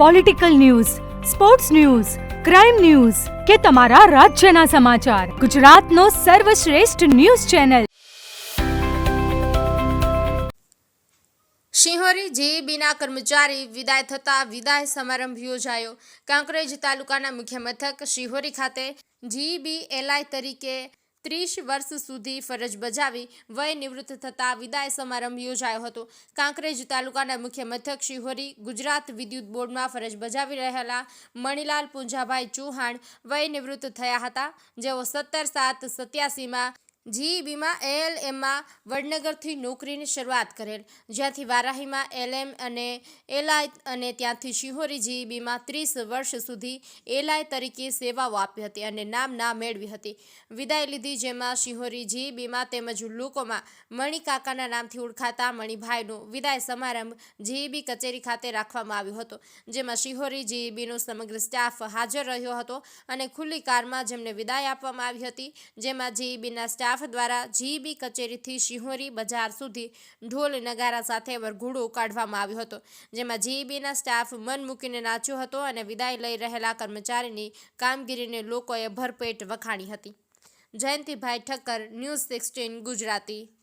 Political news sports news crime news કે તમારા રાજ્યના સમાચાર. ગુજરાતનો સર્વશ્રેષ્ઠ ન્યૂઝ ચેનલ શિહોરી જેઈબીના કર્મચારી વિદાય થતા વિદાય સમારંભ યોજાયો. કાંકરેજ તાલુકાના મુખ્ય મથક શિહોરી ખાતે જીબી એલઆઈ તરીકે ત્રીસ વર્ષ સુધી ફરજ બજાવી વય નિવૃત્ત થતા વિદાય સમારંભ યોજાયો હતો. કાંકરેજ તાલુકાના મુખ્ય મથક શિહોરી ગુજરાત વિદ્યુત બોર્ડમાં ફરજ બજાવી રહેલા મણિલાલ પુંજાભાઈ ચૌહાણ વય નિવૃત્ત થયા હતા. જેઓ સત્તર સાત સત્યાસીમાં જીઈબીમાં એએલએમમાં વડનગરથી નોકરીની શરૂઆત કરેલ. જ્યાંથી વારાહીમાં એલએમ અને એલઆઈ અને ત્યાંથી શિહોરી જીઈબીમાં ત્રીસ વર્ષ સુધી એલઆઈ તરીકે સેવાઓ આપી હતી અને નામના મેળવી હતી. વિદાય લીધી જેમાં શિહોરી જીઈબીમાં તેમજ લોકોમાં મણિકાકાના નામથી ઓળખાતા મણિભાઈનો વિદાય સમારંભ જીઈબી કચેરી ખાતે રાખવામાં આવ્યો હતો, જેમાં શિહોરી જીઈબીનો સમગ્ર સ્ટાફ હાજર રહ્યો હતો અને ખુલ્લી કારમાં જેમને વિદાય આપવામાં આવી હતી, જેમાં જીઈબીના સ્ટાફ દ્વારા જીઈબી કચેરીથી શિહોરી બજાર સુધી ઢોલ નગારા સાથે વરઘોડો કાઢવામાં આવ્યો હતો, જેમાં જીઈબીના સ્ટાફ મન મૂકીને નાચ્યો હતો અને વિદાય લઈ રહેલા કર્મચારીની કામગીરીને લોકોએ ભરપેટ વખાણી હતી. Jayantibhai Thakkar, news sixteen, Gujarati.